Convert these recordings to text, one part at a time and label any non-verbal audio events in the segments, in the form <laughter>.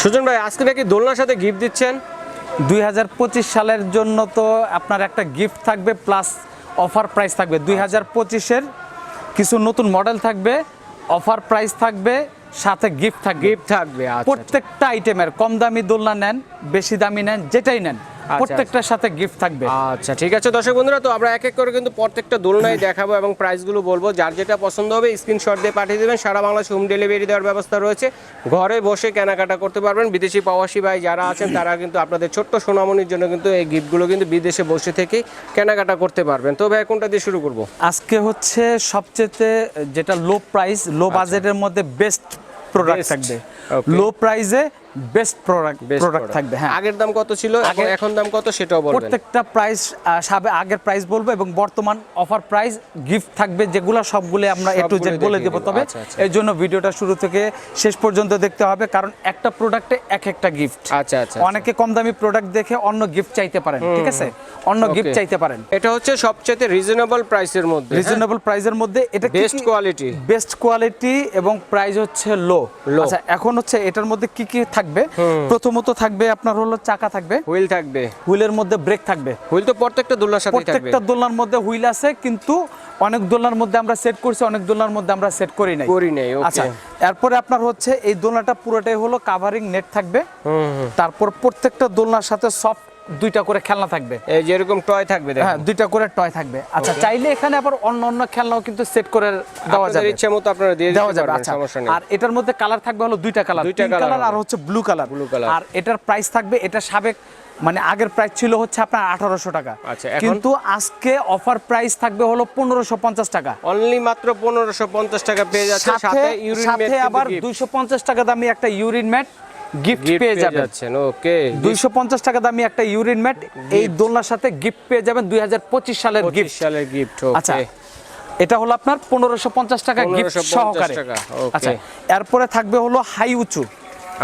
সুজন ভাই আজকে নাকি দোলনার সাথে গিফট দিচ্ছেন? দুই হাজার পঁচিশ সালের জন্য তো আপনার একটা গিফট থাকবে প্লাস অফার প্রাইস থাকবে। দুই হাজার পঁচিশের কিছু নতুন মডেল থাকবে অফার প্রাইস থাকবে সাথে গিফট থাকবে। গিফট থাকবে আচ্ছা প্রত্যেকটা আইটেমের কম দামি দোলনা নেন বেশি দামি নেন যেটাই নেন। প্রত্যেকটার সাথে গিফট থাকবে। আচ্ছা ঠিক আছে দর্শক বন্ধুরা তো আমরা এক এক করে কিন্তু প্রত্যেকটা দোলনায় দেখাবো এবং প্রাইসগুলো বলব। যার যেটা পছন্দ হবে স্ক্রিনশট দিয়ে পাঠিয়ে দেবেন। সারা বাংলাদেশ হোম ডেলিভারি দেওয়ার ব্যবস্থা রয়েছে। ঘরে বসে কেনাকাটা করতে পারবেন। বিদেশি প্রবাসী ভাই যারা আছেন তারা কিন্তু আপনাদের ছোট্ট সোনামনির জন্য কিন্তু এই গিফটগুলো কিন্তু বিদেশে বসে থেকেই কেনাকাটা করতে পারবেন। তো ভাই কোনটা দিয়ে শুরু করব? আজকে হচ্ছে সবচেয়ে যেটা লো প্রাইস লো বাজেটের মধ্যে বেস্ট প্রোডাক্ট আচ্ছা। থাকবে। লো প্রাইসে বেস্ট প্রোডাক্ট প্রোডাক্ট থাকবে হ্যাঁ। আগের দাম কত ছিল? এখন দাম কত সেটাও বলবেন। প্রত্যেকটা প্রাইস সাবে আগের প্রাইস বলব এবং বর্তমান অফার প্রাইস গিফট থাকবে যেগুলো সবগুলো আমরা এ টু জেড বলে দেবো। তবে আচ্ছা, আচ্ছা। এর জন্য ভিডিওটা শুরু থেকে শেষ পর্যন্ত দেখতে হবে কারণ একটা প্রোডাক্টে এক একটা গিফট আচ্ছা আচ্ছা অনেকে কম দামি প্রোডাক্ট দেখে অন্য গিফট চাইতে পারেন ঠিক আছে? অন্য গিফট চাইতে পারেন। এটা হচ্ছে সবচেয়ে রিজনেবল প্রাইসের মধ্যে রিজনেবল প্রাইসের মধ্যে এটা বেস্ট কোয়ালিটি বেস্ট কোয়ালিটি এবং প্রাইস হচ্ছে লো আচ্ছা এখন হচ্ছে এটার মধ্যে কি কি থাকবে। প্রথমত থাকবে আপনার হলো চাকা থাকবে। হুইল থাকবে। হুইলের মধ্যে ব্রেক থাকবে। হুইল তো প্রত্যেকটা দোলনার সাথে থাকবে। প্রত্যেকটা দোলনার মধ্যে হুইল আছে কিন্তু অনেক দোলনার মধ্যে আমরা সেট করছি অনেক দোলনার মধ্যে আমরা সেট করি নাই। করি নাই. আচ্ছা এরপরে আপনার হচ্ছে এই দোলনাটা পুরোটাই হলো কাভারিং নেট থাকবে। তারপর প্রত্যেকটা দোলনার সাথে সফট দুইটা করে খেলনা থাকবে। এই যেরকম টয় থাকবে হ্যাঁ দুইটা করে টয় থাকবে। আচ্ছা চাইলে এখানে আবার অন্য অন্য খেলনাও কিন্তু সেট করে দেওয়া যাবে। ইচ্ছা মতো আপনারা দিয়ে দেওয়া দিতে যাবে আচ্ছা। সমস্যা নেই। আর এটার মধ্যে কালার থাকবে হলো দুইটা কালার দুইটা কালার আর হচ্ছে ব্লু কালার Blue color। আর এটার প্রাইস থাকবে এটা সাবেক মানে আগের প্রাইস ছিল হচ্ছে আপনার আঠারোশো টাকা। আচ্ছা, কিন্তু আজকে অফার প্রাইস থাকবে হলো পনেরোশো পঞ্চাশ টাকা। অনলি মাত্র পনেরোশো পঞ্চাশ টাকা পেয়ে যাচ্ছে সাথে আবার দুইশো পঞ্চাশ টাকা দামি একটা ইউরিন ম্যাট। গিফট পেয়ে যাবেন। ওকে টাকা দামি একটা ইউরিন ম্যাট এই দোলনার সাথে গিফট পেয়ে যাবেন সালের গিফট সালের গিফট আচ্ছা এটা হলো আপনার পনেরোশো পঞ্চাশ টাকা গিফট সহকারে। আচ্ছা এরপরে থাকবে হলো হাই উঁচু।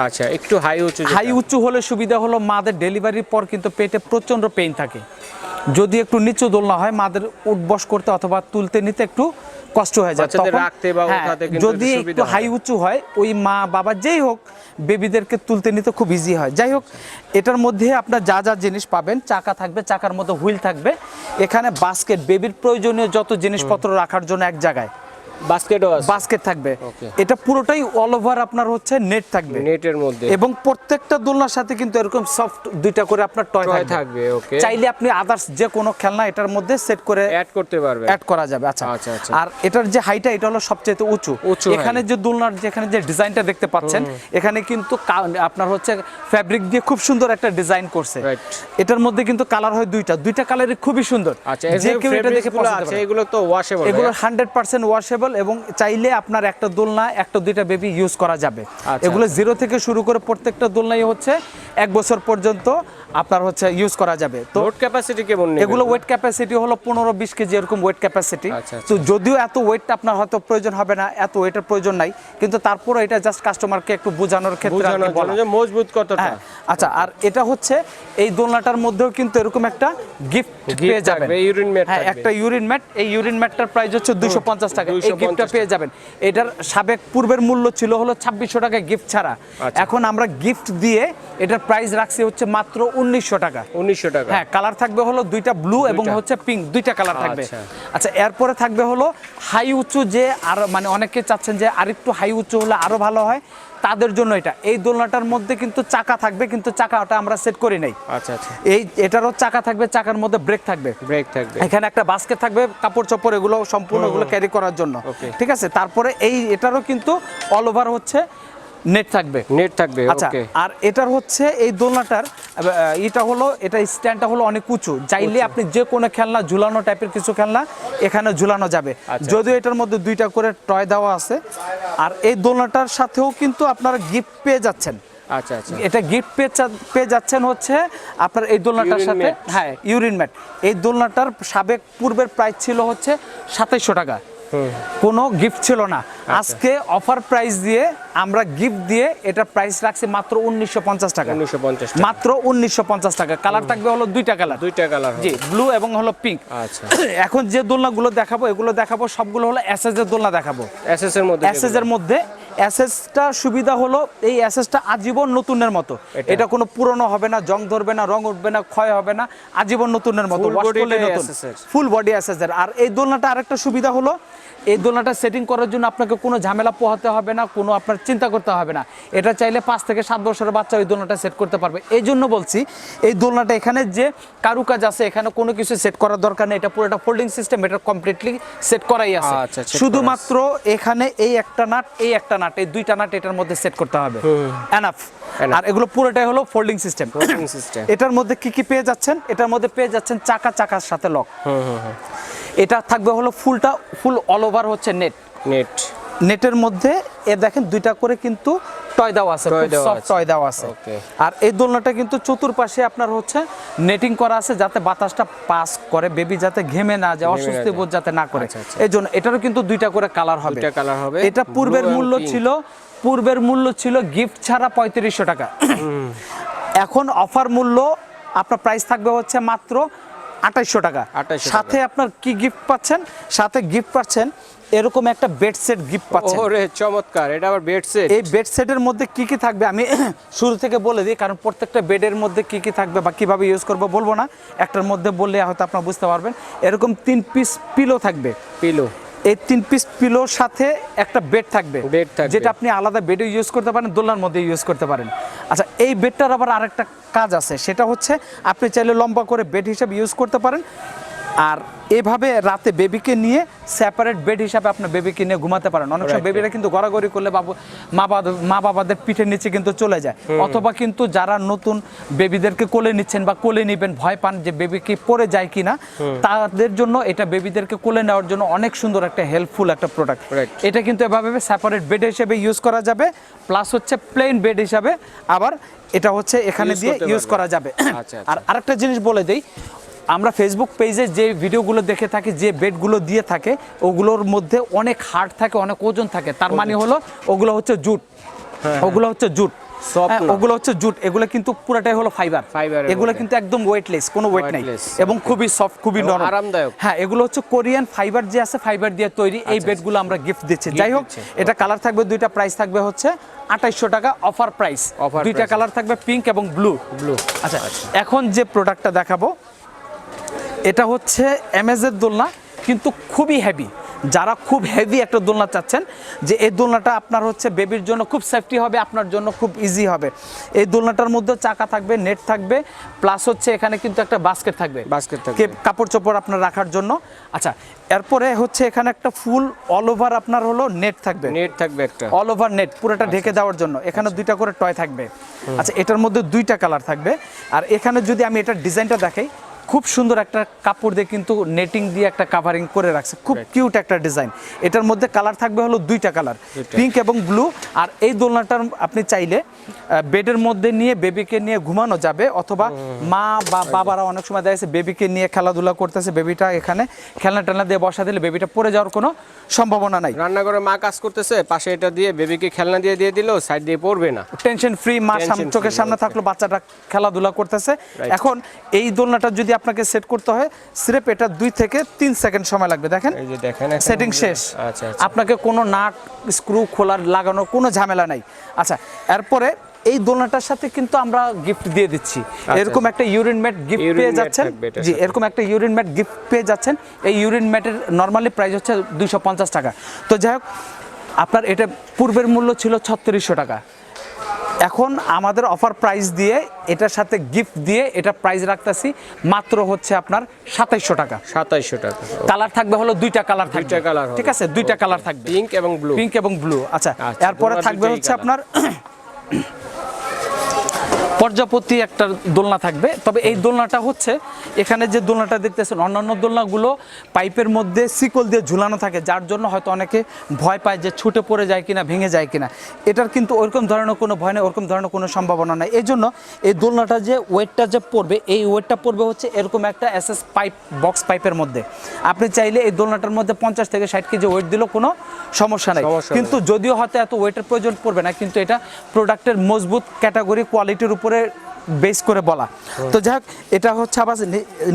আচ্ছা একটু হাই উঁচু হাই উঁচু হলে সুবিধা হলো মাদের ডেলিভারির পর কিন্তু পেটে প্রচণ্ড পেইন থাকে। যদি একটু নিচু দোলনা হয় মাদের উঠবস করতে অথবা তুলতে নিতে একটু কষ্ট হয়ে যায় তখন- রাখতে বা উঠাতে কিন্তু যদি একটু একটু হাই উঁচু হয় ওই মা বাবা যেই হোক বেবিদেরকে তুলতে নিতে খুব ইজি হয়। যাই হোক এটার মধ্যে আপনার যা যা জিনিস পাবেন চাকা থাকবে চাকার মতো হুইল থাকবে। এখানে বাস্কেট বেবির প্রয়োজনীয় যত জিনিসপত্র রাখার জন্য এক জায়গায়। বাস্কেটও আছে। বাস্কেট থাকবে। এটা পুরোটাই অল ওভার আপনার হচ্ছে নেট থাকবে। নেটের মধ্যে। এবং প্রত্যেকটা দোলনার সাথে কিন্তু এরকম সফট দুইটা করে আপনার টয় থাকবে। ওকে চাইলে আপনি আদার্স যে কোনো খেলনা এটার মধ্যে সেট করে অ্যাড করতে পারবে অ্যাড করা যাবে। আচ্ছা। আচ্ছা, আচ্ছা। আর এটার যে হাইটা এটা হলো সবচেয়ে উঁচু। এখানে যে দোলনার যেখানে যে ডিজাইনটা দেখতে পাচ্ছেন এখানে কিন্তু আপনার হচ্ছে ফ্যাব্রিক দিয়ে খুব সুন্দর একটা ডিজাইন করছে। এটার মধ্যে কিন্তু কালার হয় দুইটা। দুইটা কালারই খুবই সুন্দর। আচ্ছা যে কেউ এটা দেখে পছন্দ করে। এগুলো তো ওয়াশেবল এগুলো হান্ড্রেড পার্সেন্ট ওয়াশেবল এবং চাইলে আপনার একটা দোলনা একটা দুইটা বেবি ইউজ করা যাবে। আচ্ছা, এগুলো জিরো থেকে শুরু করে প্রত্যেকটা দোলনাই হচ্ছে এক বছর পর্যন্ত আপনার হচ্ছে ইউজ করা যাবে। তো লোড ক্যাপাসিটি কেমন এগুলো ওয়েট ক্যাপাসিটি হলো পনেরো বিশ কেজি এরকম ওয়েট ক্যাপাসিটি আচ্ছা, আচ্ছা। তো যদিও এত ওয়েট আপনার হয়তো প্রয়োজন হবে না এত ওয়েটের প্রয়োজন নাই কিন্তু তারপরে এটা জাস্ট কাস্টমারকে একটু বোঝানোর ক্ষেত্রে মজবুত কতটা। হ্যাঁ আচ্ছা আর এটা হচ্ছে এই দোলনাটার মধ্যেও কিন্তু এরকম একটা গিফট পেয়ে যাবেন। urine mat হ্যাঁ একটা ইউরিন ম্যাট এই ইউরিন ম্যাটটার প্রাইস হচ্ছে দুশো পঞ্চাশ টাকা। এই 250 গিফটটা পেয়ে যাবেন। এটার সাবেক পূর্বের মূল্য ছিল হলো ছাব্বিশশো টাকা গিফট ছাড়া। আচ্ছা। এখন আমরা গিফট দিয়ে এটার প্রাইস রাখছি হচ্ছে মাত্র উনিশশো টাকা। উনিশশো টাকা। হ্যাঁ কালার থাকবে হলো দুইটা ব্লু এবং হচ্ছে পিঙ্ক দুইটা কালার থাকবে। আচ্ছা। আচ্ছা এরপরে থাকবে হলো হাই উঁচু যে আর মানে অনেকে চাচ্ছেন যে আরেকটু হাই উঁচু হলে আরও ভালো হয়। তাদের জন্য এটা। এই দোলনাটার মধ্যে কিন্তু চাকা থাকবে কিন্তু চাকাটা আমরা সেট করি নাই। আচ্ছা আচ্ছা। এই এটারও চাকা থাকবে চাকার মধ্যে ব্রেক থাকবে। ব্রেক থাকবে। এখানে একটা বাস্কেট থাকবে কাপড় চোপড় এগুলো সম্পূর্ণ এগুলো ক্যারি করার জন্য। ঠিক আছে? তারপরে এই এটারও কিন্তু অল ওভার হচ্ছে। নেট থাকবে। নেট থাকবে আচ্ছা আর এটার হচ্ছে এই দোলনাটার এটা হলো এটা স্ট্যান্ডটা হলো অনেক উঁচু। চাইলে আপনি যে কোনো খেলনা ঝুলানো টাইপের কিছু খেলনা এখানে ঝুলানো যাবে। আচ্ছা। যদিও এটার মধ্যে দুইটা করে টয় দেওয়া আছে। আর এই দোলনাটার সাথেও কিন্তু আপনারা গিফট পেয়ে যাচ্ছেন। আচ্ছা আচ্ছা। এটা গিফট পেয়ে পেয়ে যাচ্ছেন হচ্ছে আপনার এই দোলনাটার সাথে হ্যাঁ। ইউরিন ম্যাট এই দোলনাটার সাবেক পূর্বের প্রাইস ছিল হচ্ছে সাতাইশশো টাকা। কোনো গিফট ছিল না। আচ্ছা। আজকে অফার প্রাইস দিয়ে আমরা গিফট দিয়ে এটা প্রাইস রাখছি মাত্র উনিশশো পঞ্চাশ টাকা। উনিশশো পঞ্চাশ মাত্র উনিশশো পঞ্চাশ টাকা। কালার থাকবে হলো দুইটা কালার দুইটা কালার জি ব্লু এবং হলো পিঙ্ক আচ্ছা। <clears throat> এখন যে দোলনাগুলো দেখাবো এগুলো দেখাবো সবগুলো হলো এসএস এর দোলনা দেখাবো। এসএস এর মধ্যে এসএস এর মধ্যে অ্যাসেসটা সুবিধা হলো এই অ্যাসেসটা আজীবন নতুনের মতো। এটা? কোনো পুরনো হবে না জং ধরবে না রং উঠবে না ক্ষয় হবে না আজীবন নতুনের মতো ফুল বডি অ্যাসেসের আর এই দোলনাটা আরেকটা সুবিধা হলো এই দোলনাটা সেটিং করার জন্য আপনাকে কোনো ঝামেলা পোহাতে হবে না কোনো আপনার চিন্তা করতে হবে না। এটা চাইলে পাঁচ থেকে সাত বছরের বাচ্চা ওই দোলনাটা সেট করতে পারবে। এই জন্য বলছি এই দোলনাটা এখানে যে কারুকাজ আছে এখানে কোনো কিছু সেট করার দরকার নেই। এটা পুরোটা ফোল্ডিং সিস্টেম এটা কমপ্লিটলি সেট করাই আছে। আচ্ছা, শুধুমাত্র এখানে এই একটা নাট এই একটা নাট এই দুইটা নাট এটার মধ্যে সেট করতে হবে। এনাফ। আর এগুলো পুরোটাই হলো ফোল্ডিং সিস্টেম এটার মধ্যে কি কি পেয়ে যাচ্ছেন? এটার মধ্যে পেয়ে যাচ্ছেন চাকা চাকার সাথে লক এটা থাকবে হলো ফুলটা ফুল অল ওভার হচ্ছে নেট নেট নেটের মধ্যে এ দেখেন দুইটা করে কিন্তু টয় দেওয়া আছে সফট। টয় দেওয়া আছে। আর এই দোলনাটা কিন্তু চতুর্পাশে আপনার হচ্ছে নেটিং করা আছে যাতে বাতাসটা পাস করে বেবি যাতে ঘেমে না যায় অস্বস্তি বোধ যাতে না করে। আচ্ছা, আচ্ছা। এই জন্য এটারও কিন্তু দুইটা করে কালার হবে। দুইটা colour হবে। এটা পূর্বের মূল্য ছিল পূর্বের মূল্য ছিল গিফট ছাড়া পঁয়ত্রিশশো টাকা। এখন অফার মূল্য আপনার প্রাইস থাকবে হচ্ছে মাত্র আঠাইশশো টাকা। 2800 সাথে আপনার কি গিফট পাচ্ছেন? সাথে গিফট পাচ্ছেন এরকম একটা বেড সেট গিফট পাচ্ছেন। ওরে চমৎকার এটা আবার বেড সেট এই বেড সেটের মধ্যে কি কি থাকবে? আমি <coughs> শুরু থেকে বলে দিই কারণ প্রত্যেকটা বেডের মধ্যে কি কি থাকবে বা কীভাবে ইউজ করব বলব না। একটার মধ্যে বললে হয়তো আপনারা বুঝতে পারবেন। এরকম তিন পিস পিলো থাকবে। পিলো এই তিন পিস পিলোর সাথে একটা বেড থাকবে। থাকবে। যেটা আপনি আলাদা বেডে ইউজ করতে পারেন দোলনার মধ্যে ইউজ করতে পারেন। আচ্ছা এই বেডটার আবার আরেকটা কাজ আছে সেটা হচ্ছে আপনি চাইলে লম্বা করে বেড হিসাবে ইউজ করতে পারেন। আর এভাবে রাতে বেবিকে নিয়ে সেপারেট বেড হিসাবে আপনার বেবিকে নিয়ে ঘুমাতে পারেন। অনেক সময় বেবিরা কিন্তু গড়াগড়ি করলে বাবু মা বাবা মা বাবাদের পিঠের নিচে কিন্তু চলে যায়। অথবা কিন্তু যারা নতুন বেবিদেরকে কোলে নিচ্ছেন বা কোলে নেবেন ভয় পান যে বেবি কি পড়ে যায় কিনা তাদের জন্য এটা বেবিদেরকে কোলে নেওয়ার জন্য অনেক সুন্দর একটা হেল্পফুল একটা প্রোডাক্ট এটা কিন্তু এভাবে সেপারেট বেড হিসেবে ইউজ করা যাবে প্লাস হচ্ছে প্লেন বেড হিসাবে আবার এটা হচ্ছে এখানে দিয়ে ইউজ করা যাবে। আচ্ছা, আচ্ছা। আর আরেকটা জিনিস বলে দেই আমরা ফেসবুক পেজে যে ভিডিওগুলো দেখে থাকি যে বেডগুলো দিয়ে থাকে ওগুলোর মধ্যে অনেক হার্ড থাকে অনেক ওজন থাকে। তার মানে হলো ওগুলো হচ্ছে জুট। ওগুলো হচ্ছে জুট। হ্যাঁ। ওগুলো হচ্ছে জুট। এগুলো কিন্তু পুরোটাই হলো ফাইবার এগুলো কিন্তু একদম ওয়েটলেস কোনো ওয়েট নাই। এবং খুবই সফট খুবই নরম। আরামদায়ক। হ্যাঁ এগুলো হচ্ছে কোরিয়ান ফাইবার যে আছে ফাইবার দিয়ে তৈরি এই বেডগুলো আমরা গিফট দিচ্ছি। যাই হোক এটা কালার থাকবে দুইটা প্রাইস থাকবে হচ্ছে আঠাইশশো টাকা অফার প্রাইস দুইটা কালার থাকবে পিঙ্ক এবং ব্লু ব্লু আচ্ছা এখন যে প্রোডাক্টটা দেখাবো এটা হচ্ছে এমএজের দোলনা কিন্তু খুবই হেভি যারা খুব হেভি একটা দোলনা চাচ্ছেন যে এই দোলনাটা আপনার হচ্ছে বেবির জন্য খুব সেফটি হবে আপনার জন্য খুব ইজি হবে। এই দোলনাটার মধ্যে চাকা থাকবে নেট থাকবে প্লাস হচ্ছে এখানে কিন্তু একটা বাস্কেট থাকবে। বাস্কেট থাকবে। কাপড় চোপড় আপনার রাখার জন্য। আচ্ছা এরপরে হচ্ছে এখানে একটা ফুল অল ওভার আপনার হলো নেট থাকবে। নেট থাকবে একটা। অল ওভার নেট পুরোটা ঢেকে দেওয়ার জন্য। এখানে দুইটা করে টয় থাকবে। আচ্ছা এটার মধ্যে দুইটা কালার থাকবে। আর এখানে যদি আমি এটার ডিজাইনটা দেখাই খুব সুন্দর একটা কাপড় দিয়ে কিন্তু নেটিং দিয়ে একটা কাভারিং করে রাখছে। খুব কিউট একটা ডিজাইন এটার মধ্যে কালার থাকবে হলো দুইটা কালার পিঙ্ক এবং ব্লু আর এই দোলনাটার আপনি চাইলে বেডের মধ্যে নিয়ে বেবিকে নিয়ে ঘুমানো যাবে অথবা মা বা বাবারা অনেক সময় দেখা যাচ্ছে বেবিকে নিয়ে খেলাধুলা করতেছে বেবিটা এখানে খেলনা টেলনা দিয়ে বসা দিলে বেবিটা পড়ে যাওয়ার কোনো সম্ভাবনা নাই। রান্নাঘরে মা কাজ করতেছে পাশে এটা দিয়ে বেবিকে খেলনা দিয়ে দিয়ে দিলো সাইড দিয়ে পড়বে না। টেনশন ফ্রি মা চোখের সামনে থাকল বাচ্চাটা খেলাধুলা করতেছে। এখন এই দোলনাটা যদি আপনাকে সেট করতে হয়। স্রেপ এটা দুই থেকে তিন সেকেন্ড সময় লাগবে দেখেন? এই যে দেখেন সেটিং শেষ। আচ্ছা আচ্ছা। আপনাকে কোনো নাট স্ক্রু খোলার লাগানোর কোনো ঝামেলা নাই। আচ্ছা এরপরে এই দোলনাটার সাথে কিন্তু আমরা গিফট দিয়ে দিচ্ছি। এরকম একটা ইউরিন ম্যাট গিফট পেয়ে যাচ্ছেন। জি এরকম একটা ইউরিন ম্যাট গিফট পেয়ে যাচ্ছেন। এই ইউরিন ম্যাটের নর্মালি প্রাইস হচ্ছে দুইশো পঞ্চাশ টাকা। তো যাই হোক আপনার এটা পূর্বের মূল্য ছিল ছত্রিশশো টাকা। এখন আমাদের অফার প্রাইস দিয়ে এটার সাথে গিফট দিয়ে এটা প্রাইস রাখতেছি মাত্র হচ্ছে আপনার সাতাইশশো টাকা। সাতাইশশো টাকা। কালার থাকবে হলো দুইটা কালার থাকবে। দুইটা কালার ঠিক আছে? দুইটা কালার থাকবে। পিঙ্ক এবং ব্লু পিঙ্ক এবং ব্লু আচ্ছা আচ্ছা, এরপরে থাকবে হচ্ছে আপনার পর্যাপত্তি একটা দোলনা থাকবে। তবে এই দোলনাটা হচ্ছে এখানে যে দোলনাটা দেখতেছেন অন্যান্য দোলনাগুলো পাইপের মধ্যে শিকল দিয়ে ঝুলানো থাকে যার জন্য হয়তো অনেকে ভয় পায় যে ছুটে পড়ে যায় কিনা ভেঙে যায় কিনা। এটার কিন্তু ওরকম ধরনের কোনো ভয় নেই ওরকম ধরনের কোনো সম্ভাবনা নেই। এই জন্য এই দোলনাটা যে ওয়েটটা যে পড়বে এই ওয়েটটা পড়বে হচ্ছে এরকম একটা এসএস পাইপ বক্স পাইপের মধ্যে। আপনি চাইলে এই দোলনাটার মধ্যে পঞ্চাশ থেকে ষাট কেজি ওয়েট দিলেও কোনো সমস্যা নাই। সমস্যা নেই। কিন্তু যদিও হয়তো এত ওয়েটের প্রয়োজন পড়বে না কিন্তু এটা প্রোডাক্টের মজবুত ক্যাটাগরি কোয়ালিটির উপরে বেস করে বলা। তো যাই এটা হচ্ছে আবার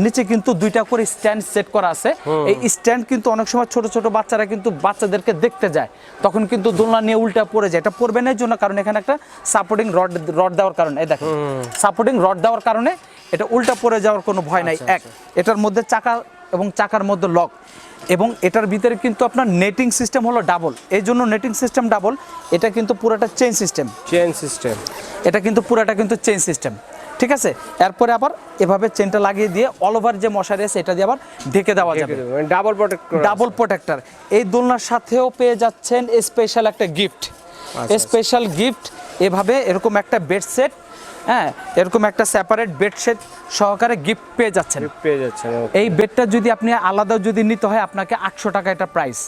নিচে কিন্তু দুইটা করে স্ট্যান্ড সেট করা আছে। এই স্ট্যান্ড কিন্তু অনেক সময় ছোট ছোট বাচ্চারা কিন্তু বাচ্চাদেরকে দেখতে যায়। তখন কিন্তু দোলনা নিয়ে উল্টা পড়ে যায়। এটা পড়বে না জন্য কারণ এখানে একটা সাপোর্টিং রড রড দেওয়ার কারণে। এই দেখেন সাপোর্টিং রড দেওয়ার কারণে এটা উল্টা পড়ে যাওয়ার কোনো ভয় নাই এক। এটার মধ্যে চাকা এবং চাকার মধ্যে লক। এবং এটার ভিতরে কিন্তু আপনার নেটিং সিস্টেম হলো ডাবল এই জন্য নেটিং সিস্টেম ডাবল এটা কিন্তু পুরোটা চেইন সিস্টেম চেন সিস্টেম এটা কিন্তু পুরোটা কিন্তু চেইন সিস্টেম ঠিক আছে? এরপরে আবার এভাবে চেনটা লাগিয়ে দিয়ে অল ওভার যে মশারি আছে এটা দিয়ে আবার ঢেকে দেওয়া যাবে। ডাবল প্রোটেক্ট ডাবল প্রোটেক্টর এই দোলনার সাথেও পেয়ে যাচ্ছেন স্পেশাল একটা গিফট। স্পেশাল গিফট এভাবে এরকম একটা বেড সেট হ্যাঁ এরকম একটা সেপারেট বেড সেট সহকারে গিফট পেয়ে যাচ্ছেন। পেয়ে যাচ্ছেন এই বেডটা যদি আপনি আলাদা যদি নিতে হয় আপনাকে আটশো টাকা এটা প্রাইস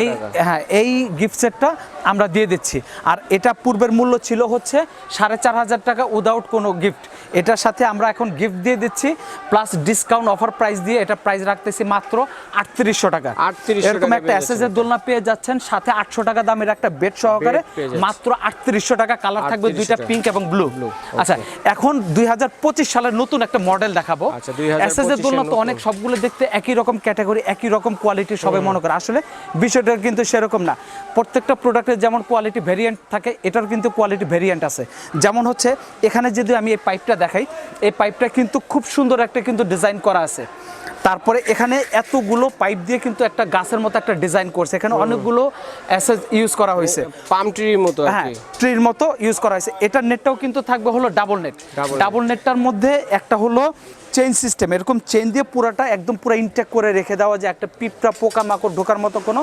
এই হ্যাঁ এই গিফট সেটটা আমরা দিয়ে দিচ্ছি। আর এটা পূর্বের মূল্য ছিল হচ্ছে সাড়ে চার হাজার টাকা উইদাউট কোনো গিফট এটার সাথে আমরা এখন গিফট দিয়ে দিচ্ছি প্লাস ডিসকাউন্ট অফার প্রাইস দিয়ে এটা প্রাইস রাখতেছি মাত্র আটত্রিশশো টাকা। 3800 এরকম একটা এর দোলনা পেয়ে যাচ্ছেন সাথে আটশো টাকা দামের একটা বেড সহকারে মাত্র আটত্রিশশো টাকা। কালার থাকবে দুইটা পিঙ্ক এবং ব্লু আচ্ছা এখন দুই হাজার পঁচিশ সালের নতুন একটা মডেল দেখাবো। আচ্ছা, 2025 এসএস এর দোলনা তো অনেক সবগুলো দেখতে একই রকম ক্যাটাগরি একই রকম কোয়ালিটি সবাই মনে করে। আসলে বিষয়টা কিন্তু সেরকম না। প্রত্যেকটা প্রোডাক্টের যেমন কোয়ালিটি ভেরিয়েন্ট থাকে এটার কিন্তু কোয়ালিটি ভেরিয়েন্ট আছে। যেমন হচ্ছে এখানে যদি আমি এই পাইপটা দেখাই এই পাইপটা কিন্তু খুব সুন্দর একটা কিন্তু ডিজাইন করা আছে। তারপরে এখানে এতগুলো পাইপ দিয়ে কিন্তু একটা গাছের মতো একটা ডিজাইন করছে। এখানে অনেকগুলো অ্যাসেস ইউজ করা হয়েছে। পাম ট্রির মতো হ্যাঁ ট্রির মতো ইউজ করা হয়েছে। এটার নেটটাও কিন্তু থাকবে হলো ডাবল নেট ডাবল নেটটার মধ্যে একটা হলো চেইন সিস্টেম এরকম চেইন দিয়ে পুরাটা একদম পুরো ইনটেক করে রেখে দেওয়া যে একটা পিঁপড়া পোকা মাকড় ঢোকার মতো কোনো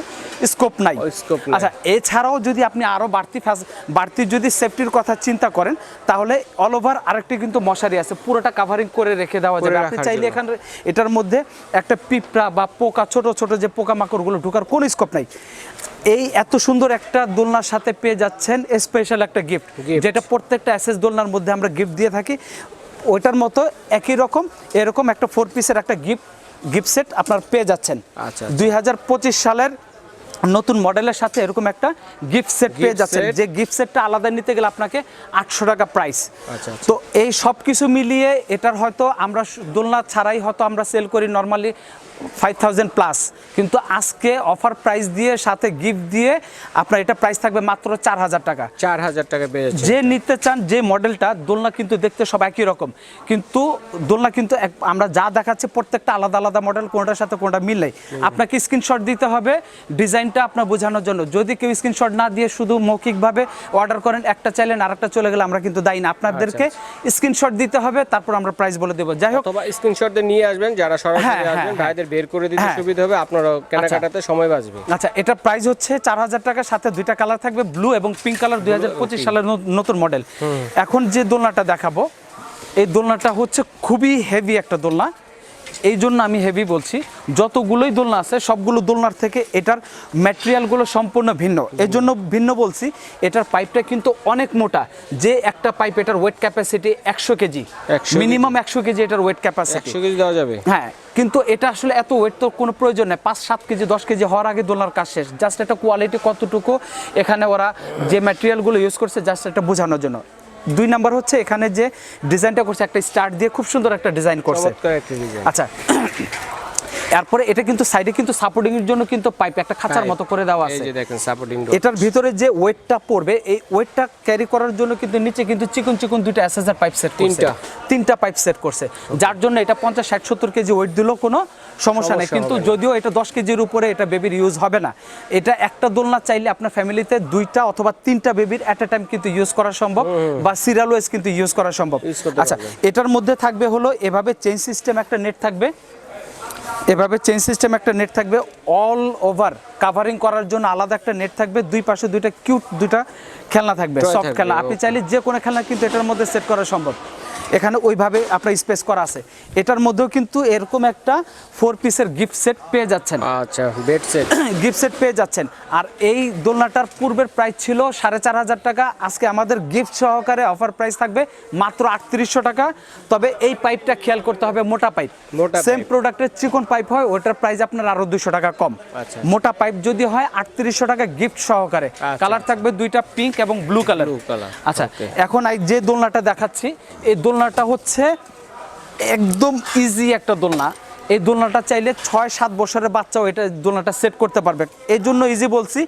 স্কোপ নাই। স্কোপ আচ্ছা এছাড়াও যদি আপনি আরও বাড়তি ফ্যাস- বাড়তি যদি সেফটির কথা চিন্তা করেন তাহলে অল ওভার আরেকটি কিন্তু মশারি আছে পুরোটা কাভারিং করে রেখে দেওয়া যাবে। আপনি চাইলে। এখানে এটার মধ্যে একটা পিঁপড়া বা পোকা ছোট ছোট যে পোকা মাকড়গুলো ঢোকার কোনো স্কোপ নাই। এই এত সুন্দর একটা দোলনার সাথে পেয়ে যাচ্ছেন স্পেশাল একটা গিফট যেটা প্রত্যেকটা অ্যাসেস দোলনার মধ্যে আমরা গিফট দিয়ে থাকি। ওইটার মতো একই রকম এরকম একটা ফোর পিসের একটা গিফট গিফট সেট আপনার পেয়ে যাচ্ছেন। আচ্ছা, দুই হাজার পঁচিশ সালের নতুন মডেলের সাথে এরকম একটা গিফট সেট পেয়ে যাচ্ছে যাচ্ছেন যে গিফট সেটটা আলাদা নিতে গেলে আপনাকে আটশো টাকা প্রাইস আচ্ছা, আচ্ছা। তো এই সব কিছু মিলিয়ে এটার হয়তো আমরা দোলনা ছাড়াই হয়তো আমরা সেল করি নর্মালি ফাইভ থাউজেন্ড প্লাস কিন্তু আজকে অফার প্রাইস দিয়ে সাথে গিফট দিয়ে আপনার এটা প্রাইস থাকবে মাত্র চার হাজার টাকা। চার হাজার টাকা পেয়ে যে নিতে চান যে মডেলটা দোলনা কিন্তু দেখতে সব একই রকম। কিন্তু দোলনা কিন্তু আমরা যা দেখাচ্ছি প্রত্যেকটা আলাদা আলাদা মডেল কোনটার সাথে কোনটা মিল আপনাকে স্ক্রিনশট দিতে হবে ডিজাইনটা আপনার বোঝানোর জন্য। যদি কেউ স্ক্রিনশট না দিয়ে শুধু মৌখিকভাবে অর্ডার করেন একটা চাইলেন আর একটা চলে গেলে আমরা কিন্তু দায়ী না। আপনাদেরকে স্ক্রিনশট দিতে হবে তারপর আমরা প্রাইস বলে দেবো। যাই হোক। স্ক্রিনশট দিয়ে নিয়ে আসবেন যারা সরাসরি হ্যাঁ, হ্যাঁ, আসবেন হ্যাঁ। ভাইদের বের করে দিতে হ্যাঁ। সুবিধা হবে আপনারা কেনাকাটাতে সময় বাঁচবে। আচ্ছা এটা প্রাইস হচ্ছে চার হাজার টাকার সাথে দুইটা কালার থাকবে ব্লু এবং পিঙ্ক কালার দুই হাজার পঁচিশ সালের নতুন মডেল এখন যে দোলনাটা দেখাবো এই দোলনাটা হচ্ছে খুবই হেভি একটা দোলনা। এই জন্য আমি হেভি বলছি। যতগুলোই দোলনা আছে সবগুলো দোলনার থেকে এটার ম্যাটেরিয়ালগুলো সম্পূর্ণ ভিন্ন। এই জন্য ভিন্ন বলছি এটার পাইপটা কিন্তু অনেক মোটা। যে একটা পাইপ এটার ওয়েট ক্যাপাসিটি একশো কেজি। 100 মিনিমাম একশো কেজি এটার ওয়েট ক্যাপাসিটি একশো কেজি দেওয়া যাবে। হ্যাঁ কিন্তু এটা আসলে এত ওয়েট তো কোনো প্রয়োজন নেই। পাঁচ সাত কেজি দশ কেজি হওয়ার আগে দোলনার কাজ শেষ। জাস্ট এটা কোয়ালিটি কতটুকু এখানে ওরা যে ম্যাটেরিয়ালগুলো ইউজ করছে জাস্ট এটা বোঝানোর জন্য। দুই নাম্বার হচ্ছে এখানে যে ডিজাইনটা করছে একটা স্টার্ট দিয়ে খুব সুন্দর একটা ডিজাইন করছে। আচ্ছা এরপরে এটা কিন্তু সাইডে কিন্তু সাপোর্টিং এর জন্য কিন্তু পাইপ একটা খাঁচার মতো করে দেওয়া এই যে দেখেন সাপোর্টিং এটার ভিতরে যে ওয়েটটা পড়বে এই ওয়েটটা ক্যারি করার জন্য কিন্তু নিচে কিন্তু চিকন চিকন দুইটা এসএসআর পাইপ সেট তিনটা। তিনটা পাইপ সেট করছে। যার জন্য এটা পঞ্চাশ ষাট সত্তর কেজি ওয়েট দিলেও কোনো সমস্যা নেই। কিন্তু যদিও এটা দশ কেজির উপরে এটা বেবির ইউজ হবে না। এটা একটা দোলনা চাইলে আপনার ফ্যামিলিতে দুইটা অথবা তিনটা বেবির অ্যাট এ টাইম কিন্তু ইউজ করা সম্ভব বা সিরিয়াল ওয়েজ কিন্তু ইউজ করা সম্ভব। আচ্ছা এটার মধ্যে থাকবে হলো এভাবে চেঞ্জ সিস্টেম একটা নেট থাকবে। এভাবে চেন সিস্টেম একটা নেট থাকবে অল ওভার কাভারিং করার জন্য আলাদা একটা নেট থাকবে দুই পাশে দুইটা কিউট দুইটা খেলনা থাকবে সব সফট খেলনা। আপনি চাইলে যে কোনো খেলনা কিন্তু এটার মধ্যে সেট করা সম্ভব। এখানে ওইভাবে আপনার স্পেস করা আছে। এটার মধ্যেও কিন্তু এরকম একটা ফোর পিসের গিফট সেট পেয়ে যাচ্ছেন। আচ্ছা বেড সেট গিফট সেট পেয়ে যাচ্ছেন। আর এই দোলনাটার পূর্বের প্রাইস ছিল সাড়ে চার হাজার টাকা। আজকে আমাদের গিফট সহকারে অফার প্রাইস থাকবে মাত্র আটত্রিশশো টাকা। তবে এই পাইপটা খেয়াল করতে হবে মোটা পাইপ মোটা সেম প্রোডাক্টের চিকন পাইপ হয় ওটার প্রাইস আপনার আরও দুশো টাকা কম। আচ্ছা। মোটা পাইপ যদি হয় আটত্রিশশো টাকা গিফট সহকারে। আচ্ছা, কালার থাকবে দুইটা পিঙ্ক এবং ব্লু কালার আচ্ছা এখন এই যে দোলনাটা দেখাচ্ছি এই দোলনাটা হচ্ছে একদম ইজি একটা দোলনা। এই দোলনাটা চাইলে ছয় সাত বছরের বাচ্চাও এটা দোলনাটা সেট করতে পারবে। এই জন্য ইজি বলছি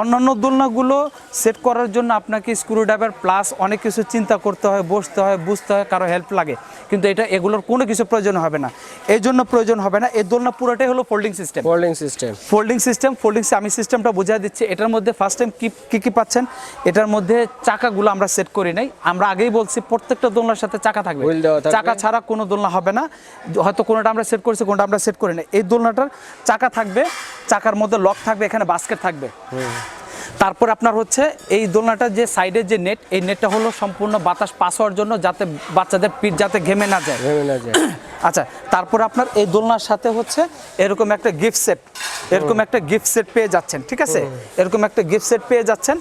অন্যান্য দোলনাগুলো সেট করার জন্য আপনাকে স্ক্রুড্রাইভার প্লাস অনেক কিছু চিন্তা করতে হয় বসতে হয় বুঝতে হয় কারও হেল্প লাগে। কিন্তু এটা এগুলোর কোনো কিছু প্রয়োজন হবে না। এই জন্য প্রয়োজন হবে না এই দোলনা পুরোটাই হলো folding system folding system folding system folding আমি সিস্টেমটা বুঝিয়ে দিচ্ছি এটার মধ্যে ফার্স্ট টাইম কি কী কী পাচ্ছেন? এটার মধ্যে চাকাগুলো আমরা সেট করি নাই। আমরা আগেই বলছি প্রত্যেকটা দোলনার সাথে চাকা থাকবে। চাকা ছাড়া কোনো দোলনা হবে না। হয়তো কোনোটা আমরা সেট করেছি কোনোটা আমরা সেট করি না এই দোলনাটার চাকা থাকবে চাকার মধ্যে লক থাকবে এখানে বাস্কেট থাকবে। তারপর আপনার হচ্ছে এই দোলনাটার যে সাইডের যে নেট এই নেটটা হলো সম্পূর্ণ বাতাস পাস হওয়ার জন্য যাতে বাচ্চাদের পিঠ যাতে ঘেমে না যায়। ভেবে না যায়। <clears throat> আচ্ছা তারপর আপনার এই দোলনার সাথে হচ্ছে এরকম একটা গিফট সেট এরকম একটা গিফট সেট পেয়ে যাচ্ছেন ঠিক আছে? এরকম একটা গিফট সেট পেয়ে যাচ্ছেন।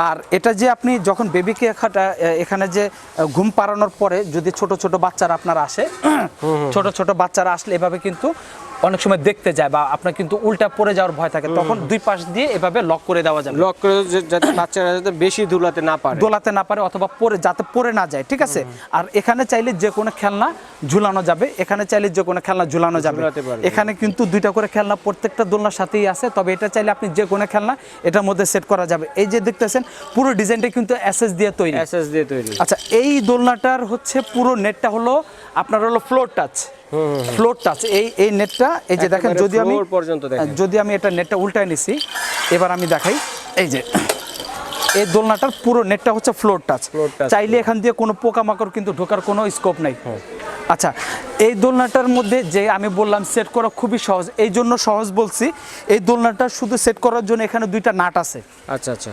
আর এটা যে আপনি যখন বেবিকে এখানে যে ঘুম পাড়ানোর পরে যদি ছোট ছোট বাচ্চারা আপনার আসে, <clears throat> ছোট ছোট বাচ্চারা আসলে এভাবে কিন্তু অনেক সময় দেখতে যায় বা আপনার কিন্তু উল্টা পড়ে যাওয়ার ভয় থাকে তখন দুই পাশ দিয়ে এভাবে লক করে দেওয়া যাবে। লক করে যাতে বাচ্চারা যাতে বেশি ধুলাতে না পারে। দোলাতে না পারে অথবা পরে যাতে পরে না যায় ঠিক আছে? আর এখানে চাইলে যে কোনো খেলনা ঝুলানো যাবে এখানে চাইলে যে কোনো খেলনা ঝুলানো যাবে। এখানে কিন্তু দুইটা করে খেলনা প্রত্যেকটা দোলনার সাথেই আছে তবে এটা চাইলে আপনি যে কোনো খেলনা এটার মধ্যে সেট করা যাবে। এই যে দেখতেছেন পুরো ডিজাইনটা কিন্তু এসএস দিয়ে তৈরি। এসএস দিয়ে তৈরি। আচ্ছা এই দোলনাটার হচ্ছে পুরো নেটটা হলো আপনার হলো ফ্লোর টাচ ফ্লোর টাচ এই এই নেটটা এই যে দেখেন যদি আমি পর্যন্ত দেখেন। যদি আমি এটা নেটটা উল্টায় নিছি এবার আমি দেখাই এই যে এই দোলনাটার পুরো নেটটা হচ্ছে ফ্লোর টাচ চাইলে এখান দিয়ে কোনো পোকামাকড় কিন্তু ঢোকার কোনো স্কোপ নাই। আচ্ছা এই দোলনাটার মধ্যে যে আমি বললাম সেট করা খুবই সহজ এই জন্য সহজ বলছি এই দোলনাটা শুধু সেট করার জন্য এখানে দুইটা নাট আছে। আচ্ছা আচ্ছা।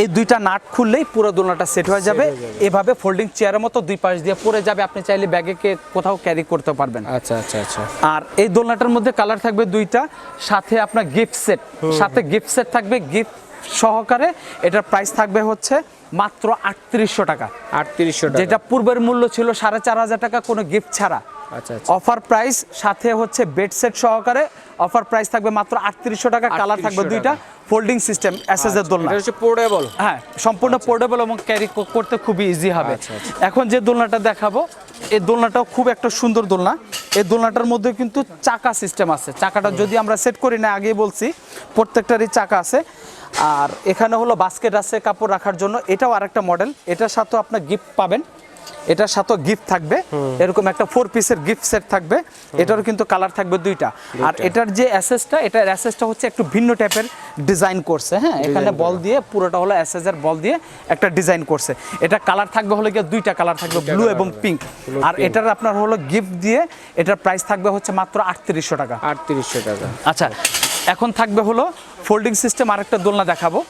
এই দুইটা নাট খুললেই পুরো দোলনাটা সেট হয়ে যাবে এভাবে ফোল্ডিং চেয়ারের মতো দুই পাশ দিয়ে পড়ে যাবে আপনি চাইলে ব্যাগে কে কোথাও ক্যারি করতে পারবেন। আচ্ছা আচ্ছা আচ্ছা। আর এই দোলনাটার মধ্যে কালার থাকবে দুইটা সাথে আপনার গিফট সেট সাথে গিফট সেট থাকবে গিফট সহকারে এটার প্রাইস থাকবে হচ্ছে মাত্র আটত্রিশশো টাকা। আটত্রিশশো যেটা পূর্বের মূল্য ছিল সাড়ে চার হাজার টাকা কোনো গিফট ছাড়া। অফার প্রাইস সাথে হচ্ছে বেড সেট সহকারে অফার প্রাইস থাকবে মাত্র আটত্রিশশো টাকা কালার থাকবে দুইটা ফোল্ডিং সিস্টেম এর দোলনা। হচ্ছে পোর্টেবল হ্যাঁ সম্পূর্ণ পোর্টেবল এবং ক্যারি করতে খুবই ইজি হবে। আচ্ছা, আচ্ছা। এখন যে দোলনাটা দেখাবো এই দোলনাটাও খুব একটা সুন্দর দোলনা। এই দোলনাটার মধ্যে কিন্তু চাকা সিস্টেম আছে। চাকাটা যদি আমরা সেট করি না আগেই বলছি প্রত্যেকটারই চাকা আছে। আর এখানে হলো বাস্কেট আছে কাপড় রাখার জন্য। এটাও আরেকটা মডেল এটার সাথেও আপনার গিফট পাবেন। এটার সাথেও গিফট থাকবে। এরকম একটা ফোর পিসের গিফট সেট থাকবে। এটারও কিন্তু কালার থাকবে দুইটা। আর এটার যে অ্যাসেসটা এটার অ্যাসেসটা হচ্ছে একটু ভিন্ন টাইপের ডিজাইন করছে হ্যাঁ? এখানে বল দিয়ে পুরোটা হলো এর বল দিয়ে একটা ডিজাইন করছে। এটা কালার থাকবে হলো গিয়ে দুইটা কালার থাকবে ব্লু এবং পিঙ্ক আর এটার আপনার হলো গিফট দিয়ে এটার প্রাইস থাকবে হচ্ছে মাত্র আটত্রিশশো টাকা। আটত্রিশশো টাকা। আচ্ছা এখন থাকবে হলো ফোল্ডিং সিস্টেম আরেকটা দোলনা দেখাবো।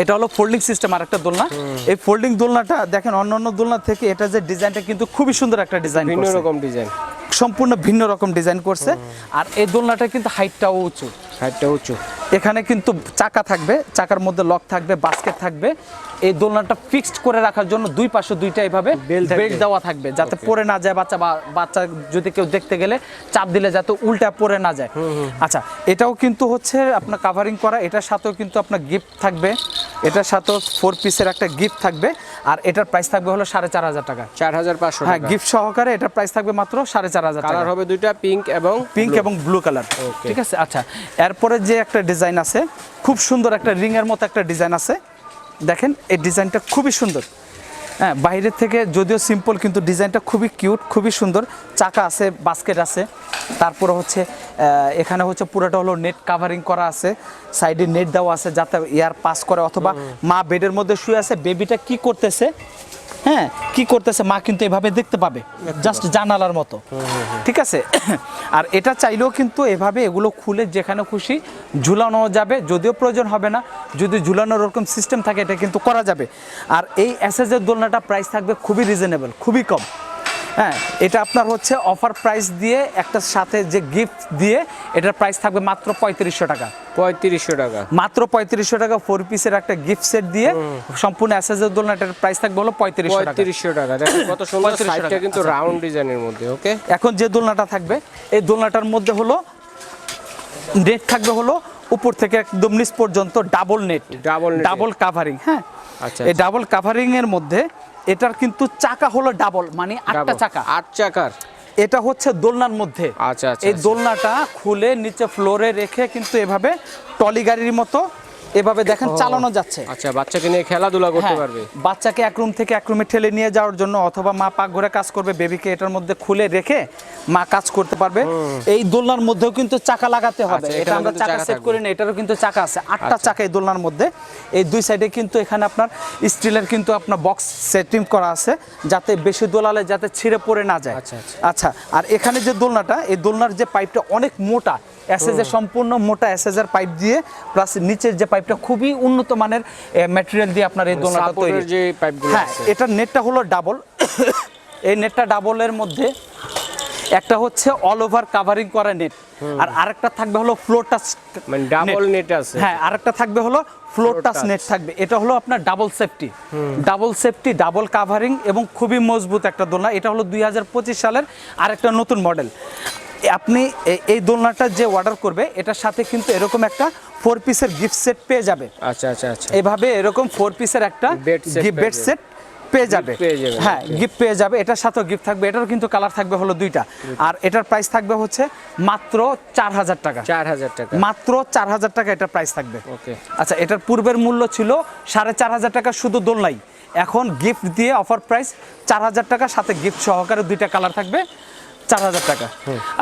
এটা হলো ফোল্ডিং সিস্টেম আর একটা দোলনা। এই ফোল্ডিং দোলনাটা দেখেন অন্য অন্য দোলনা থেকে এটা যে ডিজাইনটা কিন্তু খুবই সুন্দর একটা ডিজাইন ভিন্ন রকম ডিজাইন। সম্পূর্ণ ভিন্ন রকম ডিজাইন করছে। আর এই দোলনাটা কিন্তু হাইটটাও উঁচু। হাইটটা উঁচু। এখানে কিন্তু চাকা থাকবে চাকার মধ্যে লক থাকবে বাস্কেট থাকবে। এই দোলনাটা ফিক্সড করে রাখার জন্য দুই পাশে দুইটা এইভাবে বেল্ট দেওয়া থাকবে যাতে পড়ে না যায় বাচ্চা বা বাচ্চা যদি কেউ দেখতে গেলে চাপ দিলে যাতে উল্টা পড়ে না যায়। আচ্ছা এটাও কিন্তু হচ্ছে আপনার কাভারিং করা এটার সাথেও কিন্তু আপনার গিফট থাকবে। এটার সাথেও ফোর পিসের একটা গিফট থাকবে আর এটার প্রাইস থাকবে হলো সাড়ে চার হাজার টাকা। চার হাজার পাঁচশো হ্যাঁ গিফট সহকারে এটার প্রাইস থাকবে মাত্র সাড়ে চার হাজার টাকা। কালার হবে দুইটা পিঙ্ক এবং পিঙ্ক এবং ব্লু কালার ঠিক আছে? আচ্ছা এরপরে যে একটা ডিজাইন আছে খুব সুন্দর একটা রিং এর মতো একটা ডিজাইন আছে। দেখেন এই ডিজাইনটা খুবই সুন্দর। হ্যাঁ বাইরের থেকে যদিও সিম্পল কিন্তু ডিজাইনটা খুবই কিউট খুবই সুন্দর। চাকা আছে বাস্কেট আছে। তারপরে হচ্ছে এখানে হচ্ছে পুরোটা হলো নেট কাভারিং করা আছে। সাইডে নেট দেওয়া আছে যাতে এয়ার পাস করে অথবা মা বেডের মধ্যে শুয়ে আছে। বেবিটা কি করতেছে? হ্যাঁ কি করতেছে, মা কিন্তু এভাবে দেখতে পাবে জাস্ট জানালার মতো। ঠিক আছে? <coughs> আর এটা চাইলেও কিন্তু এভাবে এগুলো খুলে যেখানে খুশি ঝুলানো যাবে, যদিও প্রয়োজন হবে না, যদি ঝুলানোর ওরকম সিস্টেম থাকে, এটা কিন্তু করা যাবে। আর এই এসএসের দোলনাটা প্রাইস থাকবে খুবই রিজনেবল খুবই কম। হ্যাঁ এটা আপনার হচ্ছে অফার প্রাইস দিয়ে একটা সাথে যে গিফট দিয়ে এটার প্রাইস থাকবে মাত্র পঁয়ত্রিশশো টাকা। পঁয়ত্রিশশো টাকা। মাত্র পঁয়ত্রিশশো টাকা ফোর পিসের একটা গিফট সেট দিয়ে সম্পূর্ণ এসএসের দোলনাটার প্রাইস থাকবে হলো পঁয়ত্রিশশো টাকা। পঁয়ত্রিশশো টাকা। কত সুন্দর 3500 সাইডটা কিন্তু রাউন্ড ডিজাইনের মধ্যে ওকে এখন যে দোলনাটা থাকবে এই দোলনাটার মধ্যে হলো নেট থাকবে হলো উপর থেকে একদম নিচ পর্যন্ত double net double double covering হ্যাঁ? আচ্ছা, এই ডাবল কাভারিং এর মধ্যে এটার কিন্তু চাকা হলো ডাবল মানে আটটা। চাকা আট চাকার এটা হচ্ছে দোলনার মধ্যে আচ্ছা আচ্ছা এই আচ্ছা। দোলনাটা খুলে নিচে ফ্লোরে রেখে কিন্তু এভাবে টলি গাড়ির মতো এভাবে দেখেন চালানো যাচ্ছে। আচ্ছা বাচ্চাকে নিয়ে খেলাধুলা করতে হ্যাঁ, পারবে। বাচ্চাকে এক রুম থেকে এক রুমে ঠেলে নিয়ে যাওয়ার জন্য অথবা মা পাকঘরে কাজ করবে বেবিকে এটার মধ্যে খুলে রেখে মা কাজ করতে পারবে। এই দোলনার মধ্যেও কিন্তু চাকা লাগাতে হবে। আচ্ছা, এটা আমরা চাকা চাকা সেট করি না এটারও কিন্তু চাকা আছে। আটটা আচ্ছা। চাকা এই দোলনার মধ্যে। এই দুই সাইডে কিন্তু এখানে আপনার স্টিলের কিন্তু আপনার বক্স সেটিং করা আছে যাতে বেশি দোলালে যাতে ছিঁড়ে পড়ে না যায়। আচ্ছা, আচ্ছা। আচ্ছা আর এখানে যে দোলনাটা এই দোলনার যে পাইপটা অনেক মোটা এসএসের সম্পূর্ণ মোটা এসএসের পাইপ দিয়ে প্লাস নিচের যে পাইপটা খুবই উন্নত মানের ম্যাটেরিয়াল দিয়ে আপনার এই দোলনাটা তৈরি। সাপোর্টের যে পাইপগুলো হ্যাঁ এটার নেটটা হলো ডাবল <coughs> এই নেটটা ডাবলের মধ্যে একটা হচ্ছে অল ওভার কাভারিং করা নেট আর আরেকটা থাকবে হলো ফ্লোর টাচ মানে ডাবল নেট আছে। হ্যাঁ আরেকটা থাকবে হলো ফ্লোর টাচ নেট থাকবে। এটা হলো আপনার double safety double safety double covering এবং খুবই মজবুত একটা দোলনা। এটা হলো দুই হাজার পঁচিশ সালের আরেকটা নতুন মডেল আপনি এই দোলনাটা যে অর্ডার করবে এটার সাথে কিন্তু এরকম একটা ফোর পিসের গিফট সেট পেয়ে যাবে। আচ্ছা আচ্ছা আচ্ছা। এভাবে এরকম ফোর পিসের একটা বেড সেট পেয়ে যাবে। হ্যাঁ গিফট পেয়ে যাবে। এটার সাথেও গিফট থাকবে। এটারও কিন্তু কালার থাকবে হলো দুইটা। আর এটার প্রাইস থাকবে হচ্ছে মাত্র চার হাজার টাকা। চার হাজার টাকা। মাত্র চার হাজার টাকা এটার প্রাইস থাকবে। ওকে আচ্ছা এটার পূর্বের মূল্য ছিল সাড়ে চার হাজার টাকা শুধু দোলনাই। এখন গিফট দিয়ে অফার প্রাইস চার হাজার টাকা সাথে গিফট সহকারে দুইটা কালার থাকবে। চার হাজার টাকা।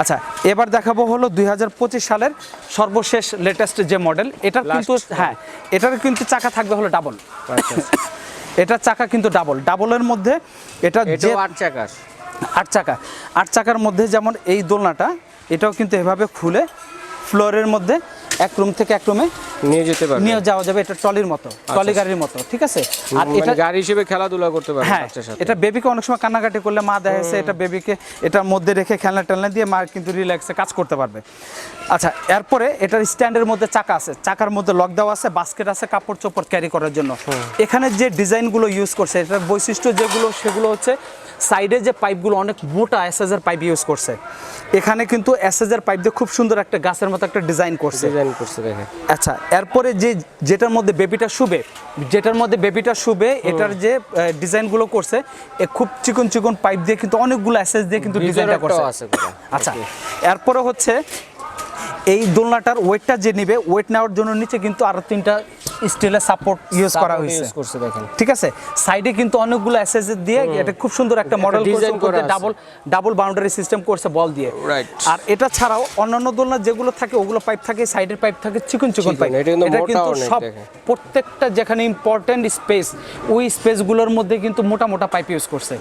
আচ্ছা এবার দেখাবো হলো দুই হাজার পঁচিশ সালের সর্বশেষ লেটেস্ট যে মডেল এটার কিন্তু হ্যাঁ এটার কিন্তু চাকা থাকবে হলো ডাবল এটা এটার চাকা কিন্তু ডাবল ডাবলের মধ্যে এটা যে আট চাকার আট চাকা। আট চাকার মধ্যে যেমন এই দোলনাটা এটাও কিন্তু এভাবে খুলে ফ্লোরের মধ্যে এক রুম থেকে এক রুমে নিয়ে যেতে পারবে। নিয়ে যাওয়া যাবে এটা ট্রলির মতো ট্রলি গাড়ির মতো ঠিক আছে? আর মানে এটা গাড়ি হিসেবে খেলাধুলা করতে পারবে হ্যাঁ এটা বেবিকে অনেক সময় কান্নাকাটি করলে মা দেখাচ্ছে এটা বেবিকে এটার মধ্যে রেখে খেলনা টেলনা দিয়ে মা কিন্তু রিল্যাক্সে কাজ করতে পারবে। আচ্ছা এরপরে এটার স্ট্যান্ডের মধ্যে চাকা আছে চাকার মধ্যে লক দেওয়া আছে বাস্কেট আছে কাপড় চোপড় ক্যারি করার জন্য। এখানে যে ডিজাইনগুলো ইউজ করছে এটার বৈশিষ্ট্য যেগুলো সেগুলো হচ্ছে সাইডে যে পাইপগুলো অনেক মোটা এসএসের পাইপ ইউজ করছে। এখানে কিন্তু এসএসের পাইপ দিয়ে খুব সুন্দর একটা গাছের মতো একটা ডিজাইন করছে। ডিজাইন করছে দেখে আচ্ছা এরপরে যে যেটার মধ্যে বেবিটা শুবে যেটার মধ্যে বেবিটা শুবে এটার যে ডিজাইনগুলো করছে এ খুব চিকন চিকন পাইপ দিয়ে কিন্তু অনেকগুলো অ্যাসেস দিয়ে কিন্তু ডিজাইনটা করছে। আচ্ছা এরপরে হচ্ছে এই দোলনাটার ওয়েটটা যে নেবে ওয়েট নেওয়ার জন্য নিচে কিন্তু আরও তিনটা স্টিলের সাপোর্ট ইউজ করা হয়েছে। use করছে দেখেন। ঠিক আছে? সাইডে কিন্তু অনেকগুলো অ্যাসেস দিয়ে এটা খুব সুন্দর একটা মডেল design করা। ডাবল ডাবল বাউন্ডারি সিস্টেম করছে বল দিয়ে. আর এটা ছাড়াও অন্যান্য দোলনা যেগুলো থাকে ওগুলো পাইপ থাকে সাইডের পাইপ থাকে চিকন চিকন পাইপ এটা কিন্তু সব প্রত্যেকটা যেখানে ইম্পর্টেন্ট স্পেস ওই স্পেসগুলোর মধ্যে কিন্তু মোটা মোটা পাইপ ইউজ করছে।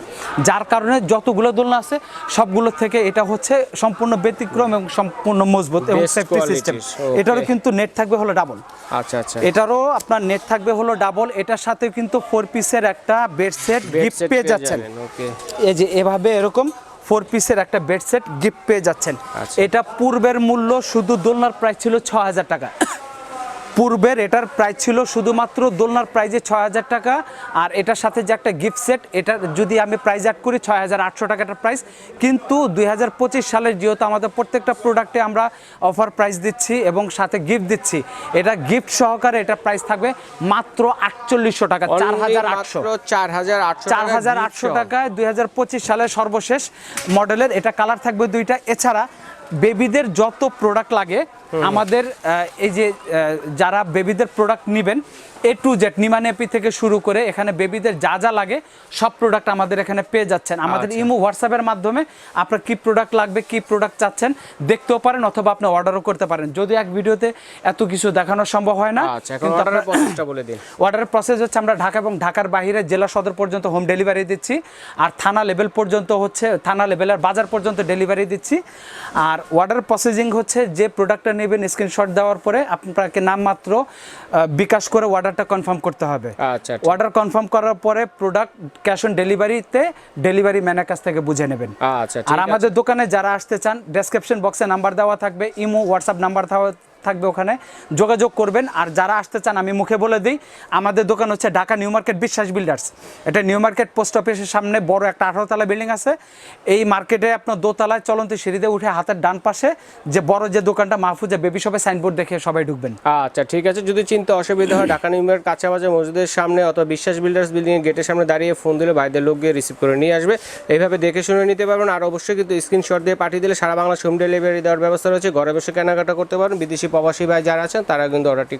যার কারণে যতগুলো দোলনা আছে সবগুলো থেকে এটা হচ্ছে সম্পূর্ণ ব্যতিক্রম এবং সম্পূর্ণ মজবুত এবং সেফটি সিস্টেম এটারও কিন্তু নেট থাকবে হলো ডাবল আচ্ছা আচ্ছা। এটারও আপনার নেট থাকবে হলো ডাবল এটার সাথে কিন্তু ফোর পিসের একটা বেড সেট গিফট পেয়ে যাচ্ছেন। ওকে এই যে এভাবে এরকম ফোর পিসের একটা বেড সেট গিফট পেয়ে যাচ্ছেন। আচ্ছা। এটা পূর্বের মূল্য শুধু দোলনার প্রাইস ছিল ছ হাজার টাকা। পূর্বের এটার প্রাইস ছিল শুধুমাত্র দোলনার প্রাইজে ছয় হাজার টাকা আর এটার সাথে যে একটা গিফট সেট এটার যদি আমি প্রাইস অ্যাড করি ছয় হাজার আটশো টাকাটার প্রাইস কিন্তু দুই হাজার পঁচিশ সালের যেহেতু আমাদের প্রত্যেকটা প্রোডাক্টে আমরা অফার প্রাইস দিচ্ছি এবং সাথে গিফট দিচ্ছি এটা গিফট সহকারে এটা প্রাইস থাকবে মাত্র আটচল্লিশশো টাকা চার হাজার আটশো। চার হাজার আটশো চার হাজার আটশো টাকায় দুই হাজার পঁচিশ সালের সর্বশেষ মডেলের এটা কালার থাকবে দুইটা। এছাড়া বেবিদের যত প্রোডাক্ট লাগে আমাদের এই যে যারা বেবিদের প্রোডাক্ট নেবেন এ টু জেড নিমান নিমানেপি থেকে শুরু করে এখানে বেবিদের যা যা লাগে সব প্রোডাক্ট আমাদের এখানে পেয়ে যাচ্ছেন। আমাদের আচ্ছা। ইমো হোয়াটসঅ্যাপের মাধ্যমে আপনার কি প্রোডাক্ট লাগবে কি প্রোডাক্ট চাচ্ছেন দেখতেও পারেন অথবা আপনি অর্ডারও করতে পারেন। যদি এক ভিডিওতে এত কিছু দেখানো সম্ভব হয় না আচ্ছা কিন্তু অর্ডারের প্রসেসটা বলে দিন। <coughs> অর্ডারের প্রসেস হচ্ছে আমরা ঢাকা এবং ঢাকার বাইরে জেলা সদর পর্যন্ত হোম ডেলিভারি দিচ্ছি আর থানা লেভেল পর্যন্ত হচ্ছে থানা লেভেলের বাজার পর্যন্ত ডেলিভারি দিচ্ছি। আর অর্ডার প্রসেসিং হচ্ছে যে প্রোডাক্টটা নেবেন স্ক্রিনশট দেওয়ার পরে আপনাকে নামমাত্র বিকাশ করে অর্ডারটা কনফার্ম করতে হবে। আচ্ছা অর্ডার কনফার্ম করার পরে প্রোডাক্ট ক্যাশ অন ডেলিভারিতে ডেলিভারি ম্যানের কাছ থেকে বুঝে নেবেন। আচ্ছা আর আমাদের দোকানে যারা আসতে চান ডেসক্রিপশন বক্সে নাম্বার দেওয়া থাকবে ইমো হোয়াটসঅ্যাপ নাম্বার থাকবে ওখানে যোগাযোগ করবেন। আর যারা আসতে চান আমি মুখে বলে দিই আমাদের দোকান হচ্ছে Dhaka New Market Biswas builders. এটা নিউ মার্কেট পোস্ট অফিসের সামনে বড় একটা আঠারো তলা বিল্ডিং আছে। এই মার্কেটে আপনার দোতলায় চলন্ত সিঁড়িতে উঠে হাতের ডান পাশে যে বড় যে দোকানটা মাহফুজে বেবি শপে সাইনবোর্ড দেখে সবাই ঢুকবেন। আচ্ছা ঠিক আছে। যদি চিন্তা অসুবিধা হয় <clears throat> ঢাকা নিউমের কাছাবাজার মসজিদের সামনে অথবা বিশ্বাস বিল্ডার্স বিল্ডিং এর গেটের সামনে দাঁড়িয়ে ফোন দিলে বাইরের লোক গিয়ে রিসিভ করে নিয়ে আসবে। এইভাবে দেখে শুনে নিতে পারবেন। আর অবশ্যই কিন্তু স্ক্রিনশট দিয়ে পাঠিয়ে দিলে সারা বাংলা হোম ডেলিভারি দেওয়ার ব্যবস্থা রয়েছে। ঘরে বসে কেনাকাটা করতে পারেন বিদেশি প্রবাসী ভাই যারা আছেন তারা কিন্তু অর্ডারটি